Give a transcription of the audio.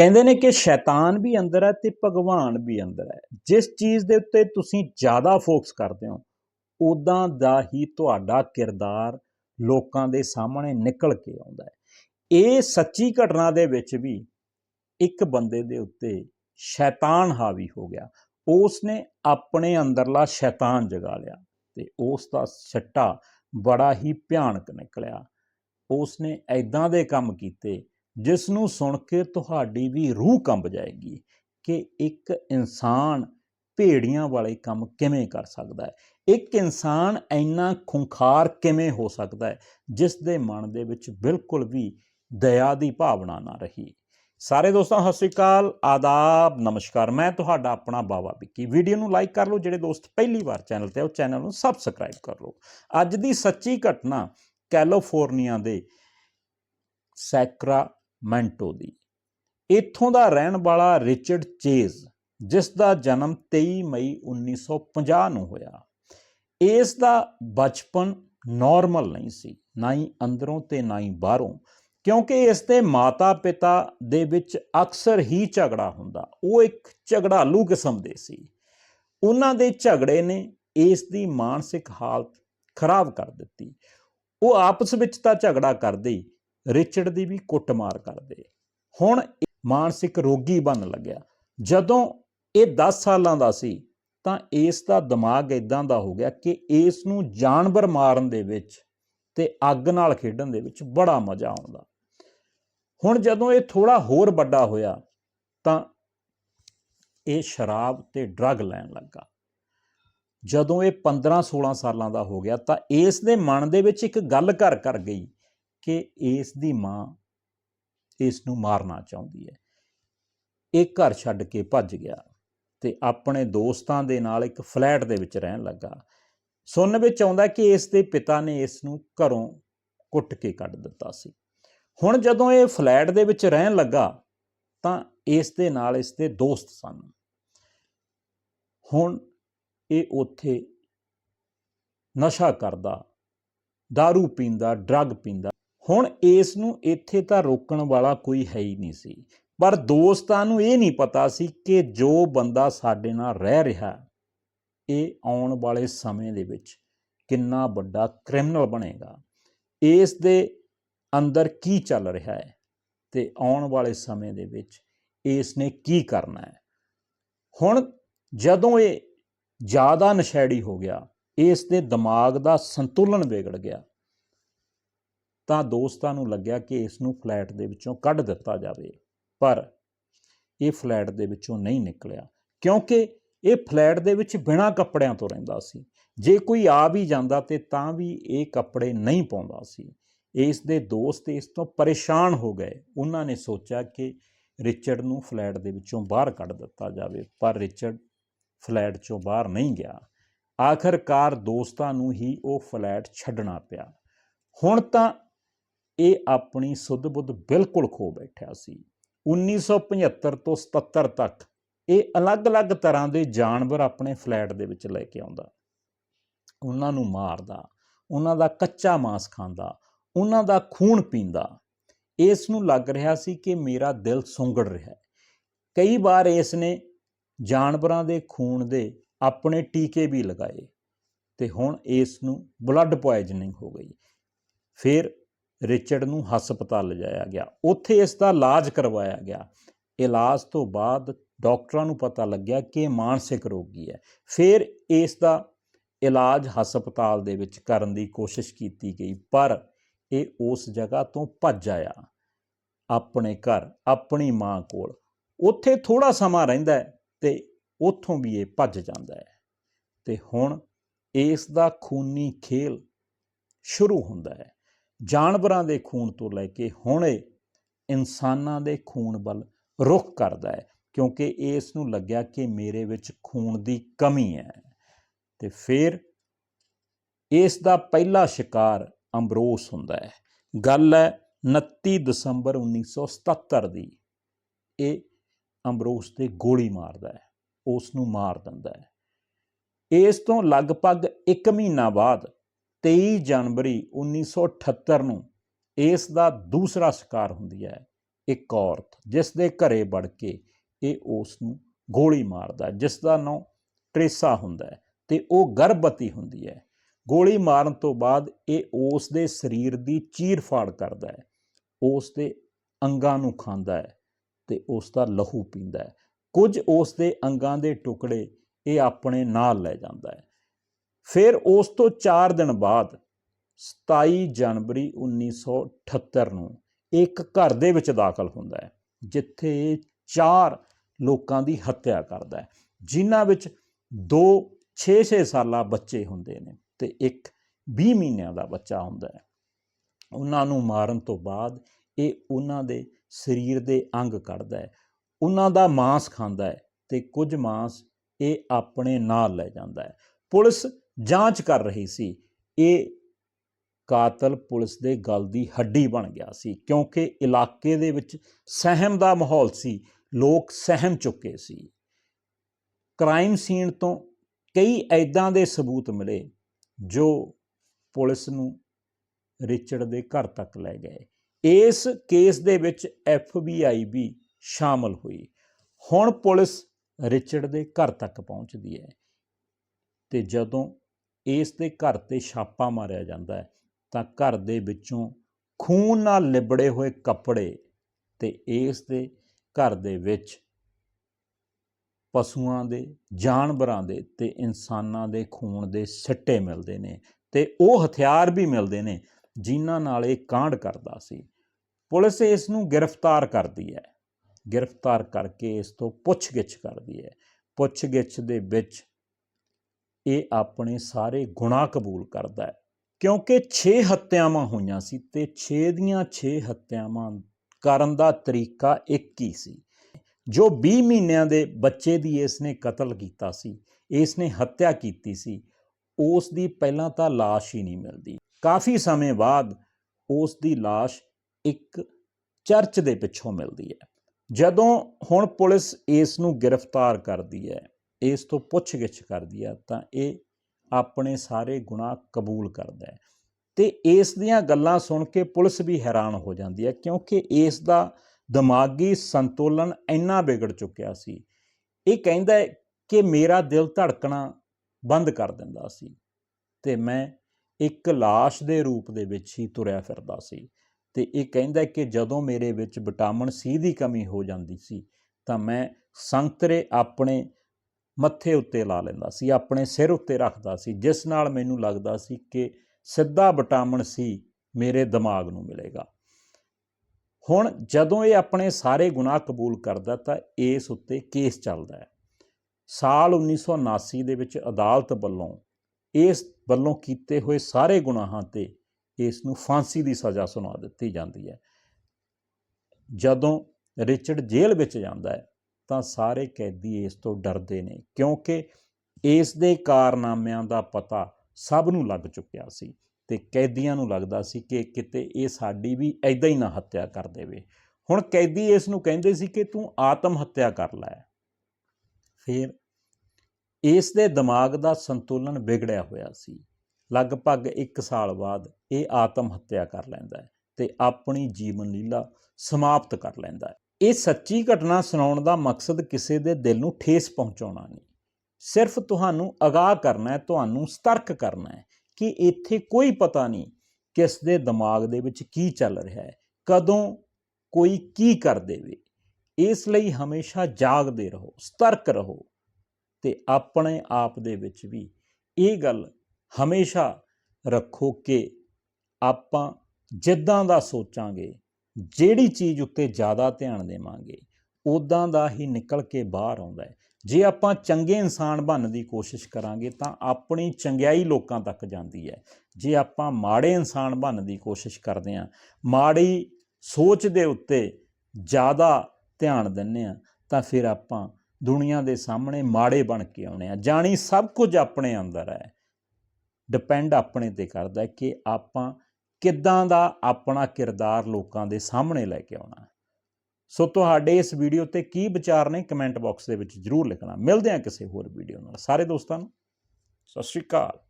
ਕਹਿੰਦੇ ਨੇ ਕਿ ਸ਼ੈਤਾਨ ਵੀ ਅੰਦਰ ਹੈ ਤੇ ਭਗਵਾਨ ਵੀ ਅੰਦਰ ਹੈ। ਜਿਸ ਚੀਜ਼ ਦੇ ਉੱਤੇ ਤੁਸੀਂ ਜ਼ਿਆਦਾ ਫੋਕਸ ਕਰਦੇ ਹੋ ਉਦਾਂ ਦਾ ਹੀ ਤੁਹਾਡਾ ਕਿਰਦਾਰ ਲੋਕਾਂ ਦੇ ਸਾਹਮਣੇ ਨਿਕਲ ਕੇ ਆਉਂਦਾ ਹੈ। ਇਹ ਸੱਚੀ ਘਟਨਾ ਦੇ ਵਿੱਚ ਵੀ ਇੱਕ ਬੰਦੇ ਦੇ ਉੱਤੇ ਸ਼ੈਤਾਨ ਹਾਵੀ ਹੋ ਗਿਆ। ਉਸ ਨੇ ਆਪਣੇ ਅੰਦਰਲਾ ਸ਼ੈਤਾਨ ਜਗਾ ਲਿਆ ਤੇ ਉਸ ਦਾ ਸੱਟਾ ਬੜਾ ਹੀ ਭਿਆਨਕ ਨਿਕਲਿਆ। ਉਸ ਨੇ ਐਦਾਂ ਦੇ ਕੰਮ ਕੀਤੇ ਜਿਸ ਨੂੰ ਸੁਣ ਕੇ ਤੁਹਾਡੀ ਵੀ ਰੂਹ ਕੰਬ ਜਾਏਗੀ ਕਿ ਇੱਕ ਇਨਸਾਨ ਭੇੜੀਆਂ ਵਾਲੇ ਕੰਮ ਕਿਵੇਂ ਕਰ ਸਕਦਾ ਹੈ? ਇੱਕ ਇਨਸਾਨ ਇੰਨਾ ਖੁੰਖਾਰ ਕਿਵੇਂ ਹੋ ਸਕਦਾ ਹੈ? ਜਿਸ ਦੇ ਮਨ ਦੇ ਵਿੱਚ ਬਿਲਕੁਲ ਵੀ ਦਇਆ ਦੀ ਭਾਵਨਾ ਨਾ ਰਹੀ। ਸਾਰੇ ਦੋਸਤਾਂ ਸਤਿ ਸ਼੍ਰੀ ਅਕਾਲ ਆਦਾਬ ਨਮਸਕਾਰ। ਮੈਂ ਤੁਹਾਡਾ ਆਪਣਾ ਬਾਵਾ ਵਿੱਕੀ। ਵੀਡੀਓ ਨੂੰ ਲਾਈਕ ਕਰ ਲਓ ਜਿਹੜੇ ਦੋਸਤ ਪਹਿਲੀ ਵਾਰ ਚੈਨਲ ਤੇ ਆ, ਉਹ ਚੈਨਲ ਨੂੰ ਸਬਸਕ੍ਰਾਈਬ ਕਰ ਲਓ। ਅੱਜ ਦੀ ਸੱਚੀ ਘਟਨਾ ਕੈਲੀਫੋਰਨੀਆ ਦੇ ਸੈਕਰਾ ਮੈਂਟੋ ਦੀ। ਇੱਥੋਂ ਦਾ ਰਹਿਣ ਵਾਲਾ ਰਿਚਰਡ ਚੇਜ਼, ਜਿਸ ਦਾ ਜਨਮ 23 ਮਈ 1950 ਨੂੰ ਹੋਇਆ, ਇਸ ਦਾ ਬਚਪਨ ਨਾਰਮਲ ਨਹੀਂ ਸੀ, ਨਾ ਹੀ ਅੰਦਰੋਂ ਤੇ ਨਾ ਹੀ ਬਾਹਰੋਂ, ਕਿਉਂਕਿ ਇਸ ਦੇ ਮਾਤਾ-ਪਿਤਾ ਦੇ ਵਿੱਚ ਅਕਸਰ ਹੀ ਝਗੜਾ ਹੁੰਦਾ, ਉਹ ਇੱਕ ਝਗੜਾਲੂ ਕਿਸਮ ਦੇ ਸੀ। ਉਹਨਾਂ ਦੇ ਝਗੜੇ ਨੇ ਇਸ ਦੀ ਮਾਨਸਿਕ ਹਾਲਤ ਖਰਾਬ ਕਰ ਦਿੱਤੀ। ਉਹ ਆਪਸ ਵਿੱਚ ਤਾਂ ਝਗੜਾ ਕਰਦੇ ਰਿਚਰਡ ਦੀ ਵੀ ਕੁੱਟਮਾਰ ਕਰਦੇ। ਹੁਣ ਮਾਨਸਿਕ ਰੋਗੀ ਬਣ ਲੱਗਿਆ। ਜਦੋਂ ਇਹ 10 ਸਾਲਾਂ ਦਾ ਸੀ, ਤਾਂ ਇਸ ਦਾ ਦਿਮਾਗ ਇਦਾਂ ਦਾ ਹੋ ਗਿਆ ਕਿ ਇਸ ਨੂੰ ਜਾਨਵਰ ਮਾਰਨ ਦੇ ਵਿੱਚ ਤੇ ਅੱਗ ਨਾਲ ਖੇਡਣ ਦੇ ਵਿੱਚ ਬੜਾ ਮਜ਼ਾ ਆਉਂਦਾ। ਹੁਣ ਜਦੋਂ ਇਹ ਥੋੜਾ ਹੋਰ ਵੱਡਾ ਹੋਇਆ, ਤਾਂ ਇਹ ਸ਼ਰਾਬ ਤੇ ਡਰੱਗ ਲੈਣ ਲੱਗਾ। ਜਦੋਂ ਇਹ 15-16 ਸਾਲਾਂ ਦਾ ਹੋ ਗਿਆ, ਤਾਂ ਇਸ ਦੇ ਮਨ ਦੇ ਵਿੱਚ ਇੱਕ ਗੱਲ ਘਰ ਕਰ ਗਈ ਕਿ ਇਸ ਦੀ ਮਾਂ ਇਸ ਨੂੰ ਮਾਰਨਾ ਚਾਹੁੰਦੀ ਹੈ। ਇਹ ਘਰ ਛੱਡ ਕੇ ਭੱਜ ਗਿਆ ਤੇ ਆਪਣੇ ਦੋਸਤਾਂ ਦੇ ਨਾਲ ਇੱਕ ਫਲੈਟ ਦੇ ਵਿੱਚ ਰਹਿਣ ਲੱਗਾ। ਸੁਣਨ ਵਿੱਚ ਆਉਂਦਾ ਕਿ ਇਸ ਦੇ ਪਿਤਾ ਨੇ ਇਸ ਨੂੰ ਘਰੋਂ ਕੁੱਟ ਕੇ ਕੱਢ ਦਿੱਤਾ ਸੀ। ਹੁਣ ਜਦੋਂ ਇਹ ਫਲੈਟ ਦੇ ਵਿੱਚ ਰਹਿਣ ਲੱਗਾ ਤਾਂ ਇਸ ਦੇ ਨਾਲ ਇਸ ਦੇ ਦੋਸਤ ਸਨ। ਹੁਣ ਇਹ ਉੱਥੇ ਨਸ਼ਾ ਕਰਦਾ दारू ਪੀਂਦਾ, ਡਰੱਗ ਪੀਂਦਾ ਹੁਣ ਇਸ ਨੂੰ ਇੱਥੇ ਤਾਂ ਰੋਕਣ ਵਾਲਾ ਕੋਈ ਹੈ ਹੀ ਨਹੀਂ ਸੀ। ਪਰ ਦੋਸਤਾਂ ਨੂੰ ਇਹ ਨਹੀਂ ਪਤਾ ਸੀ ਕਿ ਜੋ ਬੰਦਾ ਸਾਡੇ ਨਾਲ ਰਹਿ ਰਿਹਾ, ਇਹ ਆਉਣ ਵਾਲੇ ਸਮੇਂ ਦੇ ਵਿੱਚ ਕਿੰਨਾ ਵੱਡਾ ਕ੍ਰਿਮੀਨਲ ਬਣੇਗਾ। ਇਸ ਦੇ ਅੰਦਰ ਕੀ ਚੱਲ ਰਿਹਾ ਹੈ ਤੇ ਆਉਣ ਵਾਲੇ ਸਮੇਂ ਦੇ ਵਿੱਚ ਇਸ ਨੇ ਕੀ ਕਰਨਾ ਹੈ? ਹੁਣ ਜਦੋਂ ਇਹ ਜ਼ਿਆਦਾ ਨਸ਼ੈੜੀ ਹੋ ਗਿਆ, ਇਸ ਦੇ ਦਿਮਾਗ ਦਾ ਸੰਤੁਲਨ ਵਿਗੜ ਗਿਆ ਤਾਂ ਦੋਸਤਾਂ ਨੂੰ ਲੱਗਿਆ ਕਿ ਇਸ ਨੂੰ ਫਲੈਟ ਦੇ ਵਿੱਚੋਂ ਕੱਢ ਦਿੱਤਾ ਜਾਵੇ। ਪਰ ਇਹ ਫਲੈਟ ਦੇ ਵਿੱਚੋਂ ਨਹੀਂ ਨਿਕਲਿਆ, ਕਿਉਂਕਿ ਇਹ ਫਲੈਟ ਦੇ ਵਿੱਚ ਬਿਨਾਂ ਕੱਪੜਿਆਂ ਤੋਂ ਰਹਿੰਦਾ ਸੀ। ਜੇ ਕੋਈ ਆ ਵੀ ਜਾਂਦਾ ਤੇ ਤਾਂ ਵੀ ਇਹ ਕੱਪੜੇ ਨਹੀਂ ਪਾਉਂਦਾ ਸੀ। ਇਸ ਦੇ ਦੋਸਤ ਇਸ ਤੋਂ ਪਰੇਸ਼ਾਨ ਹੋ ਗਏ। ਉਹਨਾਂ ਨੇ ਸੋਚਿਆ ਕਿ ਰਿਚਰਡ ਨੂੰ ਫਲੈਟ ਦੇ ਵਿੱਚੋਂ ਬਾਹਰ ਕੱਢ ਦਿੱਤਾ ਜਾਵੇ, ਪਰ ਰਿਚਰਡ ਫਲੈਟ ਚੋਂ ਬਾਹਰ ਨਹੀਂ ਗਿਆ। ਆਖਰਕਾਰ ਦੋਸਤਾਂ ਨੂੰ ਹੀ ਉਹ ਫਲੈਟ ਛੱਡਣਾ ਪਿਆ। ਹੁਣ ਤਾਂ ਇਹ ਆਪਣੀ ਸੁੱਧ ਬੁੱਧ ਬਿਲਕੁਲ ਖੋ ਬੈਠਿਆ ਸੀ। 1975 ਤੋਂ 77 ਤੱਕ ਇਹ ਅਲੱਗ-ਅਲੱਗ ਤਰ੍ਹਾਂ ਦੇ ਜਾਨਵਰ ਆਪਣੇ ਫਲੈਟ ਦੇ ਵਿੱਚ ਲੈ ਕੇ ਆਉਂਦਾ। ਉਹਨਾਂ ਨੂੰ ਮਾਰਦਾ, ਉਹਨਾਂ ਦਾ ਕੱਚਾ ਮਾਸ ਖਾਂਦਾ, ਉਹਨਾਂ ਦਾ ਖੂਨ ਪੀਂਦਾ। ਇਸ ਨੂੰ ਲੱਗ ਰਿਹਾ ਸੀ ਕਿ ਮੇਰਾ ਦਿਲ ਸੁੰਗੜ ਰਿਹਾ ਹੈ। ਕਈ ਵਾਰ ਇਸ ਨੇ ਜਾਨਵਰਾਂ ਦੇ ਖੂਨ ਦੇ ਆਪਣੇ ਟੀਕੇ ਵੀ ਲਗਾਏ ਤੇ ਹੁਣ ਇਸ ਨੂੰ ਬਲੱਡ ਪੋਇਜ਼ਨਿੰਗ ਹੋ ਗਈ। ਫਿਰ ਰਿਚਰਡ ਨੂੰ ਹਸਪਤਾਲ ਲਿਜਾਇਆ ਗਿਆ। ਉੱਥੇ ਇਸ ਦਾ ਇਲਾਜ ਕਰਵਾਇਆ ਗਿਆ। ਇਲਾਜ ਤੋਂ ਬਾਅਦ ਡਾਕਟਰਾਂ ਨੂੰ ਪਤਾ ਲੱਗਿਆ ਕਿ ਇਹ ਮਾਨਸਿਕ ਰੋਗੀ ਹੈ। ਫਿਰ ਇਸ ਦਾ ਇਲਾਜ ਹਸਪਤਾਲ ਦੇ ਵਿੱਚ ਕਰਨ ਦੀ ਕੋਸ਼ਿਸ਼ ਕੀਤੀ ਗਈ, ਪਰ ਇਹ ਉਸ ਜਗ੍ਹਾ ਤੋਂ ਭੱਜ ਆਇਆ, ਆਪਣੇ ਘਰ, ਆਪਣੀ ਮਾਂ ਕੋਲ। ਉੱਥੇ ਥੋੜਾ ਸਮਾਂ ਰਹਿੰਦਾ ਹੈ ਤੇ ਉੱਥੋਂ ਵੀ ਇਹ ਭੱਜ ਜਾਂਦਾ ਹੈ। ਤੇ ਹੁਣ ਇਸ ਦਾ ਖੂਨੀ ਖੇਲ ਸ਼ੁਰੂ ਹੁੰਦਾ ਹੈ। ਜਾਨਵਰਾਂ ਦੇ ਖੂਨ ਤੋਂ ਲੈ ਕੇ ਹੁਣੇ ਇਨਸਾਨਾਂ ਦੇ ਖੂਨ ਵੱਲ ਰੁਖ ਕਰਦਾ ਹੈ, ਕਿਉਂਕਿ ਇਸ ਨੂੰ ਲੱਗਿਆ ਕਿ ਮੇਰੇ ਵਿੱਚ ਖੂਨ ਦੀ ਕਮੀ ਹੈ। ਤੇ ਫਿਰ ਇਸ ਦਾ ਪਹਿਲਾ ਸ਼ਿਕਾਰ ਅੰਬਰੋਸ ਹੁੰਦਾ ਹੈ। ਗੱਲ ਹੈ 29 ਦਸੰਬਰ 1977 ਦੀ। ਇਹ ਅੰਬਰੋਸ ਤੇ ਗੋਲੀ ਮਾਰਦਾ ਹੈ, ਉਸ ਨੂੰ ਮਾਰ ਦਿੰਦਾ ਹੈ। ਇਸ ਤੋਂ ਲਗਭਗ 1 ਮਹੀਨਾ ਬਾਅਦ 23 ਜਨਵਰੀ 1978 ਨੂੰ ਇਸ ਦਾ ਦੂਸਰਾ ਸ਼ਿਕਾਰ ਹੁੰਦੀ ਹੈ, ਇੱਕ ਔਰਤ ਜਿਸ ਦੇ ਘਰੇ ਵੜ ਕੇ ਇਹ ਉਸ ਨੂੰ ਗੋਲੀ ਮਾਰਦਾ ਜਿਸ ਦਾ ਨਾਂ ਟਰੇਸਾ ਹੁੰਦਾ ਹੈ ਤੇ ਉਹ ਗਰਭਵਤੀ ਹੁੰਦੀ ਹੈ। ਗੋਲੀ ਮਾਰਨ ਤੋਂ ਬਾਅਦ ਇਹ ਉਸ ਦੇ ਸਰੀਰ ਦੀ ਚੀਰ-ਫਾੜ ਕਰਦਾ ਹੈ ਉਸ ਦੇ ਅੰਗਾਂ ਨੂੰ ਖਾਂਦਾ ਹੈ ਤੇ ਉਸ ਦਾ ਲਹੂ ਪੀਂਦਾ ਹੈ। ਕੁਝ ਉਸ ਦੇ ਅੰਗਾਂ ਦੇ ਟੁਕੜੇ ਇਹ ਆਪਣੇ ਨਾਲ ਲੈ ਜਾਂਦਾ ਹੈ। ਫਿਰ ਉਸ ਤੋਂ 4 ਦਿਨ ਬਾਅਦ 27 ਜਨਵਰੀ 1978 ਨੂੰ ਇੱਕ ਘਰ ਦੇ ਵਿੱਚ ਦਾਖਲ ਹੁੰਦਾ ਹੈ, ਜਿੱਥੇ ਇਹ ਚਾਰ ਲੋਕਾਂ ਦੀ ਹੱਤਿਆ ਕਰਦਾ ਹੈ, ਜਿਨ੍ਹਾਂ ਵਿੱਚ ਦੋ 6-6 ਸਾਲਾ ਬੱਚੇ ਹੁੰਦੇ ਨੇ ਤੇ ਇੱਕ 20 ਮਹੀਨਿਆਂ ਦਾ ਬੱਚਾ ਹੁੰਦਾ ਹੈ। ਉਹਨਾਂ ਨੂੰ ਮਾਰਨ ਤੋਂ ਬਾਅਦ ਇਹ ਉਹਨਾਂ ਦੇ ਸਰੀਰ ਦੇ ਅੰਗ ਕੱਢਦਾ ਹੈ, ਉਹਨਾਂ ਦਾ ਮਾंस ਖਾਂਦਾ ਹੈ ਤੇ ਕੁਝ ਮਾंस ਇਹ ਆਪਣੇ ਨਾਲ ਲੈ ਜਾਂਦਾ ਹੈ। ਪੁਲਿਸ ਜਾਂਚ ਕਰ ਰਹੀ ਸੀ। ਇਹ ਕਾਤਲ ਪੁਲਿਸ ਦੇ ਗਲ ਦੀ ਹੱਡੀ ਬਣ ਗਿਆ ਸੀ ਕਿਉਂਕਿ ਇਲਾਕੇ ਦੇ ਵਿੱਚ ਸਹਿਮ ਦਾ ਮਾਹੌਲ ਸੀ। ਲੋਕ ਸਹਿਮ ਚੁੱਕੇ ਸੀ। ਕ੍ਰਾਈਮ ਸੀਨ ਤੋਂ ਕਈ ਐਦਾਂ ਦੇ ਸਬੂਤ ਮਿਲੇ ਜੋ ਪੁਲਿਸ ਨੂੰ ਰਿਚਰਡ ਦੇ ਘਰ ਤੱਕ ਲੈ ਗਏ। ਇਸ ਕੇਸ ਦੇ ਵਿੱਚ ਐਫਬੀਆਈ ਵੀ ਸ਼ਾਮਲ ਹੋਈ। ਹੁਣ ਪੁਲਿਸ ਰਿਚਰਡ ਦੇ ਘਰ ਤੱਕ ਪਹੁੰਚਦੀ ਹੈ ਤੇ ਜਦੋਂ ਇਸ ਦੇ ਘਰ ਤੇ ਛਾਪਾ ਮਾਰਿਆ ਜਾਂਦਾ ਹੈ। ਤਾਂ ਘਰ ਦੇ ਵਿੱਚੋਂ ਖੂਨ ਨਾਲ ਲਿਬੜੇ ਹੋਏ ਕੱਪੜੇ ਤੇ ਇਸ ਦੇ ਘਰ ਦੇ ਵਿੱਚ ਪਸ਼ੂਆਂ ਦੇ, ਜਾਨਵਰਾਂ ਦੇ ਤੇ ਇਨਸਾਨਾਂ ਦੇ ਖੂਨ ਦੇ ਸਿੱਟੇ ਮਿਲਦੇ ਨੇ ਤੇ ਉਹ ਹਥਿਆਰ ਵੀ ਮਿਲਦੇ ਨੇ ਜਿਨ੍ਹਾਂ ਨਾਲ ਇਹ ਕਾਂਡ ਕਰਦਾ ਸੀ। ਪੁਲਿਸ ਇਸ ਨੂੰ ਗ੍ਰਿਫਤਾਰ ਕਰਦੀ ਹੈ। ਗ੍ਰਿਫਤਾਰ ਕਰਕੇ ਇਸ ਤੋਂ ਪੁੱਛਗਿੱਛ ਕਰਦੀ ਹੈ। ਪੁੱਛਗਿੱਛ ਦੇ ਵਿੱਚ ਇਹ ਆਪਣੇ ਸਾਰੇ ਗੁਨਾਹ ਕਬੂਲ ਕਰਦਾ ਹੈ। ਕਿਉਂਕਿ 6 ਹੱਤਿਆਵਾਂ ਹੋਈਆਂ ਸੀ ਤੇ 6 ਦੀਆਂ 6 ਹੱਤਿਆਵਾਂ ਕਰਨ ਦਾ ਤਰੀਕਾ ਇੱਕ ਹੀ ਸੀ। ਜੋ 20 ਮਹੀਨਿਆਂ ਦੇ ਬੱਚੇ ਦੀ ਇਸ ਨੇ ਕਤਲ ਕੀਤਾ ਸੀ ਇਸ ਨੇ ਹੱਤਿਆ ਕੀਤੀ ਸੀ, ਉਸ ਦੀ ਪਹਿਲਾਂ ਤਾਂ ਲਾਸ਼ ਹੀ ਨਹੀਂ ਮਿਲਦੀ। ਕਾਫੀ ਸਮੇਂ ਬਾਅਦ ਉਸ ਦੀ ਲਾਸ਼ ਇੱਕ ਚਰਚ ਦੇ ਪਿੱਛੋਂ ਮਿਲਦੀ ਹੈ। ਜਦੋਂ ਹੁਣ ਪੁਲਿਸ ਇਸ ਨੂੰ ਗ੍ਰਿਫਤਾਰ ਕਰਦੀ ਹੈ ਇਸ ਤੋਂ ਪੁੱਛਗਿੱਛ ਕਰਦੀ ਹੈ ਤਾਂ ਇਹ ਆਪਣੇ ਸਾਰੇ ਗੁਨਾਹ ਕਬੂਲ ਕਰਦਾ ਹੈ। ਤੇ ਇਸ ਦੀਆਂ ਗੱਲਾਂ ਸੁਣ ਕੇ ਪੁਲਿਸ ਵੀ ਹੈਰਾਨ ਹੋ ਜਾਂਦੀ ਹੈ, ਕਿਉਂਕਿ ਇਸ ਦਾ ਦਿਮਾਗੀ ਸੰਤੁਲਨ ਇੰਨਾ ਵਿਗੜ ਚੁੱਕਿਆ ਸੀ। ਇਹ ਕਹਿੰਦਾ ਹੈ ਕਿ ਮੇਰਾ ਦਿਲ ਧੜਕਣਾ ਬੰਦ ਕਰ ਦਿੰਦਾ ਸੀ ਤੇ ਮੈਂ ਇੱਕ ਲਾਸ਼ ਦੇ ਰੂਪ ਦੇ ਵਿੱਚ ਹੀ ਤੁਰਿਆ ਫਿਰਦਾ ਸੀ। ਤੇ ਇਹ ਕਹਿੰਦਾ ਕਿ ਜਦੋਂ ਮੇਰੇ ਵਿੱਚ ਵਿਟਾਮਿਨ ਸੀ ਦੀ ਕਮੀ ਹੋ ਜਾਂਦੀ ਸੀ, ਤਾਂ ਮੈਂ ਸੰਤਰੇ ਆਪਣੇ ਮੱਥੇ ਉੱਤੇ ਲਾ ਲੈਂਦਾ ਸੀ, ਆਪਣੇ ਸਿਰ ਉੱਤੇ ਰੱਖਦਾ ਸੀ, ਜਿਸ ਨਾਲ ਮੈਨੂੰ ਲੱਗਦਾ ਸੀ ਕਿ ਸਿੱਧਾ ਵਿਟਾਮਿਨ ਸੀ ਮੇਰੇ ਦਿਮਾਗ ਨੂੰ ਮਿਲੇਗਾ। ਹੁਣ ਜਦੋਂ ਇਹ ਆਪਣੇ ਸਾਰੇ ਗੁਨਾਹ ਕਬੂਲ ਕਰਦਾ ਤਾਂ ਇਸ ਉੱਤੇ ਕੇਸ ਚੱਲਦਾ ਹੈ। ਸਾਲ 1979 ਦੇ ਵਿੱਚ ਅਦਾਲਤ ਵੱਲੋਂ ਇਸ ਵੱਲੋਂ ਕੀਤੇ ਹੋਏ ਸਾਰੇ ਗੁਨਾਹਾਂ ਤੇ ਇਸ ਨੂੰ ਫਾਂਸੀ ਦੀ ਸਜ਼ਾ ਸੁਣਾ ਦਿੱਤੀ ਜਾਂਦੀ ਹੈ। ਜਦੋਂ ਰਿਚਰਡ ਜੇਲ੍ਹ ਵਿੱਚ ਜਾਂਦਾ ਹੈ ਤਾਂ ਸਾਰੇ ਕੈਦੀ ਇਸ ਤੋਂ ਡਰਦੇ ਨੇ, ਕਿਉਂਕਿ ਇਸ ਦੇ ਕਾਰਨਾਮਿਆਂ ਦਾ ਪਤਾ ਸਭ ਨੂੰ ਲੱਗ ਚੁੱਕਿਆ ਸੀ ਤੇ ਕੈਦੀਆਂ ਨੂੰ ਲੱਗਦਾ ਸੀ ਕਿ ਕਿਤੇ ਇਹ ਸਾਡੀ ਵੀ ਐਦਾਂ ਹੀ ਨਾ ਹੱਤਿਆ ਕਰ ਦੇਵੇ। ਹੁਣ ਕੈਦੀ ਇਸ ਨੂੰ ਕਹਿੰਦੇ ਸੀ ਕਿ ਤੂੰ ਆਤਮ ਹੱਤਿਆ ਕਰ ਲੈ। ਫਿਰ ਇਸ ਦੇ ਦਿਮਾਗ ਦਾ ਸੰਤੁਲਨ ਵਿਗੜਿਆ ਹੋਇਆ ਸੀ। ਲਗਭਗ 1 ਸਾਲ ਬਾਅਦ ਇਹ ਆਤਮ ਹੱਤਿਆ ਕਰ ਲੈਂਦਾ ਹੈ ਤੇ ਆਪਣੀ ਜੀਵਨ ਲੀਲਾ ਸਮਾਪਤ ਕਰ ਲੈਂਦਾ ਹੈ। ਇਹ ਸੱਚੀ ਘਟਨਾ ਸੁਣਾਉਣ ਦਾ ਮਕਸਦ ਕਿਸੇ ਦੇ ਦਿਲ ਨੂੰ ਠੇਸ ਪਹੁੰਚਾਉਣਾ ਨਹੀਂ। ਸਿਰਫ ਤੁਹਾਨੂੰ ਅਗਾਹ ਕਰਨਾ ਹੈ, ਤੁਹਾਨੂੰ ਸਤਰਕ ਕਰਨਾ ਹੈ ਕਿ ਇੱਥੇ ਕੋਈ ਪਤਾ ਨਹੀਂ ਕਿਸ ਦੇ ਦਿਮਾਗ ਦੇ ਵਿੱਚ ਕੀ ਚੱਲ ਰਿਹਾ ਹੈ, ਕਦੋਂ ਕੋਈ ਕੀ ਕਰ ਦੇਵੇ। ਇਸ ਲਈ ਹਮੇਸ਼ਾ ਜਾਗਦੇ ਰਹੋ, ਸਤਰਕ ਰਹੋ ਤੇ ਆਪਣੇ ਆਪ ਦੇ ਵਿੱਚ ਵੀ ਇਹ ਗੱਲ ਹਮੇਸ਼ਾ ਰੱਖੋ ਕਿ ਆਪਾਂ ਜਿੱਦਾਂ ਦਾ ਸੋਚਾਂਗੇ ਜਿਹੜੀ ਚੀਜ਼ ਉੱਤੇ ਜ਼ਿਆਦਾ ਧਿਆਨ ਦੇਵਾਂਗੇ ਉਦਾਂ ਦਾ ਹੀ ਨਿਕਲ ਕੇ ਬਾਹਰ ਆਉਂਦਾ ਹੈ। ਜੇ ਆਪਾਂ ਚੰਗੇ ਇਨਸਾਨ ਬਣਨ ਦੀ ਕੋਸ਼ਿਸ਼ ਕਰਾਂਗੇ, ਤਾਂ ਆਪਣੀ ਚੰਗਿਆਈ ਲੋਕਾਂ ਤੱਕ ਜਾਂਦੀ ਹੈ। ਜੇ ਆਪਾਂ ਮਾੜੇ ਇਨਸਾਨ ਬਣਨ ਦੀ ਕੋਸ਼ਿਸ਼ ਕਰਦੇ ਹਾਂ, ਮਾੜੀ ਸੋਚ ਦੇ ਉੱਤੇ ਜ਼ਿਆਦਾ ਧਿਆਨ ਦਿੰਨੇ ਆ ਤਾਂ ਫਿਰ ਆਪਾਂ ਦੁਨੀਆ ਦੇ ਸਾਹਮਣੇ ਮਾੜੇ ਬਣ ਕੇ ਆਉਣੇ ਆ ਜਾਣੀ ਸਭ ਕੁਝ ਆਪਣੇ ਅੰਦਰ ਹੈ। ਡਿਪੈਂਡ ਆਪਣੇ ਤੇ ਕਰਦਾ ਕਿ ਆਪਾਂ ਕਿੱਦਾਂ ਦਾ ਆਪਣਾ ਕਿਰਦਾਰ ਲੋਕਾਂ ਦੇ ਸਾਹਮਣੇ ਲੈ ਕੇ ਆਉਣਾ ਸੋ ਤੁਹਾਡੇ ਇਸ ਵੀਡੀਓ ਤੇ ਕੀ ਵਿਚਾਰ ਨੇ ਕਮੈਂਟ ਬਾਕਸ ਦੇ ਵਿੱਚ ਜਰੂਰ ਲਿਖਣਾ। ਮਿਲਦੇ ਹਾਂ ਕਿਸੇ ਹੋਰ ਵੀਡੀਓ ਨਾਲ। ਸਾਰੇ ਦੋਸਤਾਂ ਨੂੰ, ਸਤਿ ਸ਼੍ਰੀ ਅਕਾਲ।